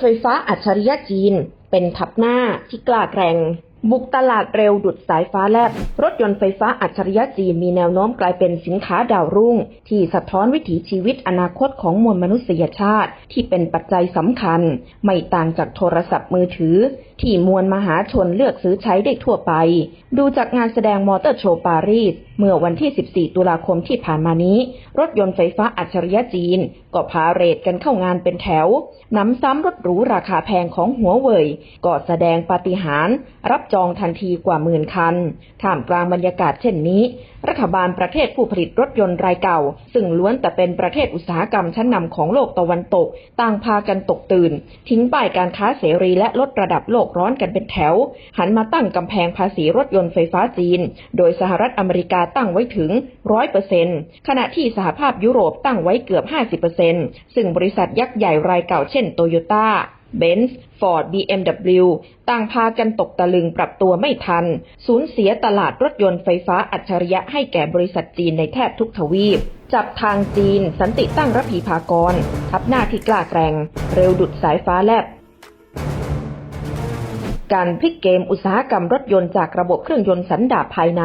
ไฟฟ้าอัจฉริยะจีน เป็นทับหน้าที่กล้าแกร่ง บุกตลาดเร็วดุดสายฟ้าแลบ รถยนต์ไฟฟ้าอัจฉริยะจีนมีแนวโน้มกลายเป็นสินค้าดาวรุ่ง ที่สะท้อนวิถีชีวิตอนาคตของมวลมนุษยชาติ ที่เป็นปัจจัยสำคัญ ไม่ต่างจากโทรศัพท์มือถือ ที่มวลมหาชนเลือกซื้อใช้ได้ทั่วไป ดูจากงานแสดงมอเตอร์โชว์ปารีส เมื่อวันที่ 14 ตุลาคมที่ผ่านมานี้ รถยนต์ไฟฟ้าอัจฉริยะจีน ก็พาเรทกันเข้างานเป็นแถวน้ำซ้ำรถหรูราคาแพงของหัวเว่ยก็แสดงปาฏิหาริย์รับจองทันทีกว่าหมื่นคัน ท่ามกลางบรรยากาศเช่นนี้ รัฐบาลประเทศผู้ผลิตรถยนต์รายเก่า ซึ่งล้วนแต่เป็นประเทศอุตสาหกรรมชั้นนำของโลกตะวันตก ต่างพากันตกตื่น ทิ้งป้ายการค้าเสรีและลดระดับโลกร้อนกันเป็นแถว หันมาตั้งกำแพงภาษีรถยนต์ไฟฟ้าจีน โดยสหรัฐอเมริกาตั้งไว้ถึง100%ขณะที่สหภาพยุโรปตั้งไว้เกือบ50%ซึ่งบริษัทยักษ์ใหญ่รายเก่าเช่นโตโยต้า เบนซ์ ฟอร์ด BMW ต่างพากันตกตะลึงปรับตัวไม่ทัน สูญเสียตลาดรถยนต์ไฟฟ้าอัจฉริยะให้แก่บริษัทจีนในแทบทุกทวีป จับทางจีน สันติตั้งระพีพากร ทับหน้าที่กล้าแกร่ง เร็วดุดสายฟ้าแลบ การพลิกเกมอุตสาหกรรมรถยนต์จากระบบเครื่องยนต์สันดาปภายใน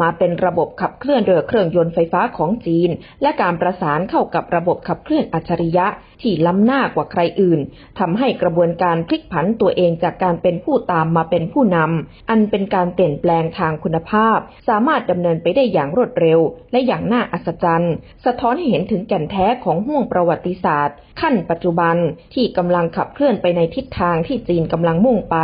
มาเป็นระบบขับเคลื่อนโดยเครื่องยนต์ไฟฟ้าของจีน และการประสานเข้ากับระบบขับเคลื่อนอัจฉริยะ ที่ล้ำหน้ากว่าใครอื่นทำให้กระบวนการพลิกผันตัวเองจากการเป็นผู้ตามมาเป็นผู้นำอันเป็นการเปลี่ยนแปลงทางคุณภาพ สามารถดำเนินไปได้อย่างรวดเร็ว และอย่างน่าอัศจรรย์ สะท้อนให้เห็นถึงแก่นแท้ของห่วงประวัติศาสตร์ ขั้นปัจจุบันที่กำลังขับเคลื่อนไปในทิศทางที่จีนกำลังมุ่งไป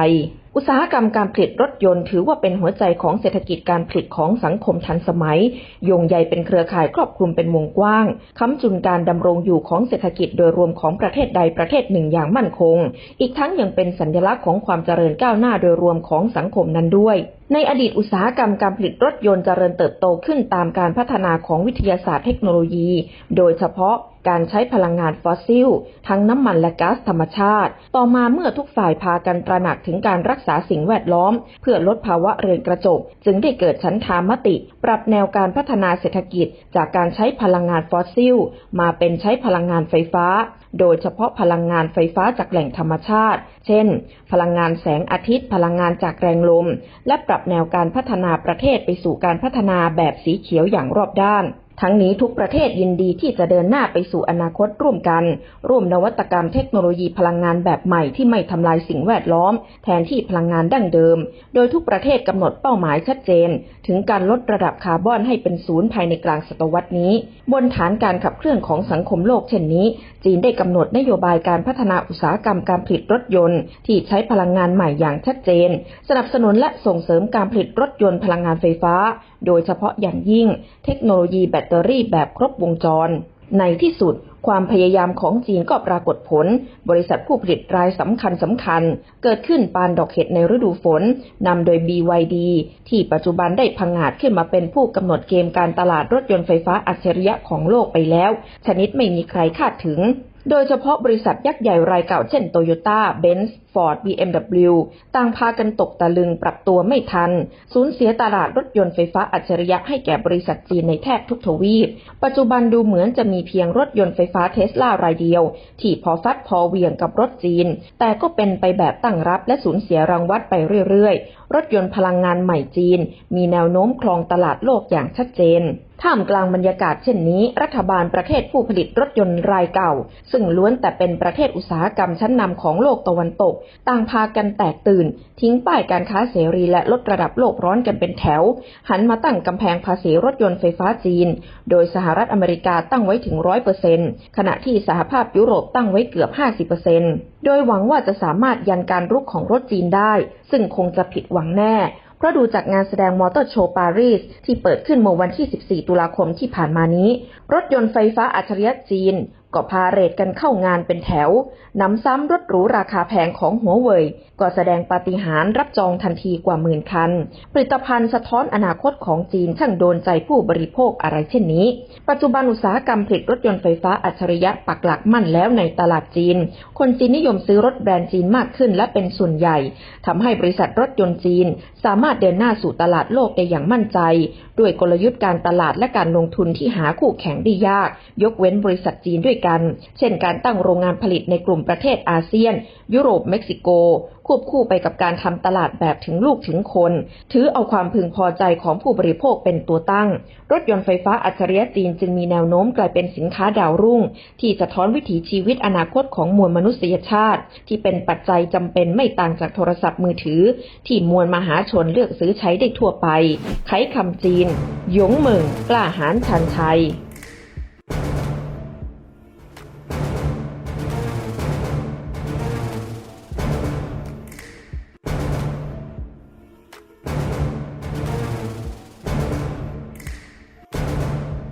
อุตสาหกรรมการผลิตรถยนต์ถือว่าเป็นหัวใจของเศรษฐกิจการผลิตของสังคมทันสมัย โยงใยเป็นเครือข่ายครอบคลุมเป็นวงกว้าง ค้ำจุนการดำรงอยู่ของเศรษฐกิจโดยรวมของประเทศใดประเทศหนึ่งอย่างมั่นคง อีกทั้งยังเป็นสัญลักษณ์ของความเจริญก้าวหน้าโดยรวมของสังคมนั้นด้วยในอดีตอุตสาหกรรมการผลิตรถยนต์เจริญเติบโตขึ้นตามการพัฒนาของวิทยาศาสตร์เทคโนโลยี โดยเฉพาะการใช้พลังงานฟอสซิล ทั้งน้ำมันและก๊าซธรรมชาติ ต่อมาเมื่อทุกฝ่ายพากันตระหนักถึงการรักษาสิ่งแวดล้อม เพื่อลดภาวะเรือนกระจก จึงได้เกิดฉันทามติ ปรับแนวการพัฒนาเศรษฐกิจ จากการใช้พลังงานฟอสซิล มาเป็นใช้พลังงานไฟฟ้า โดยเฉพาะพลังงานไฟฟ้าจากแหล่งธรรมชาติ เช่น พลังงานแสงอาทิตย์ พลังงานจากแรงลม และปรับแนวการพัฒนาประเทศไปสู่การพัฒนาแบบสีเขียวอย่างรอบด้าน ทั้งนี้ทุกประเทศยินดีที่จะเดินหน้าไปสู่อนาคตร่วมกัน ร่วมนวัตกรรมเทคโนโลยีพลังงานแบบใหม่ที่ไม่ทำลายสิ่งแวดล้อม แทนที่พลังงานดั้งเดิม โดยทุกประเทศกำหนดเป้าหมายชัดเจน ถึงการลดระดับคาร์บอนให้เป็นศูนย์ภายในกลางศตวรรษนี้ บนฐานการขับเคลื่อนของสังคมโลกเช่นนี้ จีนได้กำหนดนโยบายการพัฒนาอุตสาหกรรมการผลิตรถยนต์ ที่ใช้พลังงานใหม่อย่างชัดเจน สนับสนุนและส่งเสริมการผลิตรถยนต์พลังงานไฟฟ้า โดยเฉพาะอย่างยิ่ง เทคโนโลยีแบตตอรี่แบบครบวงจร ในที่สุดความพยายามของจีนก็ปรากฏผล บริษัทผู้ผลิตรายสำคัญสำคัญ เกิดขึ้นปานดอกเห็ดในฤดูฝน นำโดย BYD ที่ปัจจุบันได้พังงาดขึ้นมาเป็นผู้กำหนดเกมการตลาดรถยนต์ไฟฟ้าอัจฉริยะของโลกไปแล้ว ชนิดไม่มีใครคาดถึง โดยเฉพาะบริษัทยักษ์ใหญ่รายเก่าเช่นโตโยต้าเบนซ์ฟอร์ด BMW ต่างพากันตกตะลึงปรับตัวไม่ทัน สูญเสียตลาดรถยนต์ไฟฟ้าอัจฉริยะให้แก่บริษัทจีนในแทบทุกทวีป ปัจจุบันดูเหมือนจะมีเพียงรถยนต์ไฟฟ้าเทสลารายเดียว ที่พอฟัดพอเวียงกับรถจีน แต่ก็เป็นไปแบบตั้งรับและสูญเสียรางวัลไปเรื่อยๆ รถยนต์พลังงานใหม่จีน มีแนวโน้มครองตลาดโลกอย่างชัดเจนท่ามกลางบรรยากาศเช่นนี้ รัฐบาลประเทศผู้ผลิตรถยนต์รายเก่า ซึ่งล้วนแต่เป็นประเทศอุตสาหกรรมชั้นนำของโลกตะวันตกต่างพากันแตกตื่น ทิ้งป้ายการค้าเสรีและลดระดับโลกร้อนกันเป็นแถว หันมาตั้งกำแพงภาษีรถยนต์ไฟฟ้าจีน โดยสหรัฐอเมริกาตั้งไว้ถึงร้อยเปอร์เซ็นต์ขณะที่สหภาพยุโรปตั้งไว้เกือบห้าสิบเปอร์เซ็นต์โดยหวังว่าจะสามารถยันการรุกของรถจีนได้ ซึ่งคงจะผิดหวังแน่เพราะดูจากงานแสดงมอเตอร์โชว์ปารีสที่เปิดขึ้นเมื่อวันที่ 14 ตุลาคมที่ผ่านมานี้ รถยนต์ไฟฟ้าอัจฉริยะจีน ก็พาเรทกันเข้างานเป็นแถว น้ำซ้ำรถหรูราคาแพงของหัวเว่ยก็แสดงปาฏิหาริย์รับจองทันทีกว่าหมื่นคัน ผลิตภัณฑ์สะท้อนอนาคตของจีนช่างโดนใจผู้บริโภคอะไรเช่นนี้ ปัจจุบันอุตสาหกรรมผลิตรถยนต์ไฟฟ้าอัจฉริยะปักหลักมั่นแล้วในตลาดจีน คนจีนนิยมซื้อรถแบรนด์จีนมากขึ้นและเป็นส่วนใหญ่ทำให้บริษัทรถยนต์จีน สามารถเดินหน้าสู่ตลาดโลกได้อย่างมั่นใจ ด้วยกลยุทธ์การตลาดและการลงทุนที่หาคู่แข่งได้ยาก ยกเว้นบริษัทจีนด้วยกัน เช่นการตั้งโรงงานผลิตในกลุ่มประเทศอาเซียน ยุโรปเม็กซิโก ควบคู่ไปกับการทำตลาดแบบถึงลูกถึงคน ถือเอาความพึงพอใจของผู้บริโภคเป็นตัวตั้ง รถยนต์ไฟฟ้าอัจฉริยะจีนจึงมีแนวโน้มกลายเป็นสินค้าดาวรุ่ง ที่สะท้อนวิถีชีวิตอนาคตของมวลมนุษยชาติ ที่เป็นปัจจัยจำเป็นไม่ต่างจากโทรศัพท์มือถือ ที่มวลมหาชนเลือกซื้อใช้ได้ทั่วไป ไขคำจีน หยงเหมิงกล้าหาญชันชัย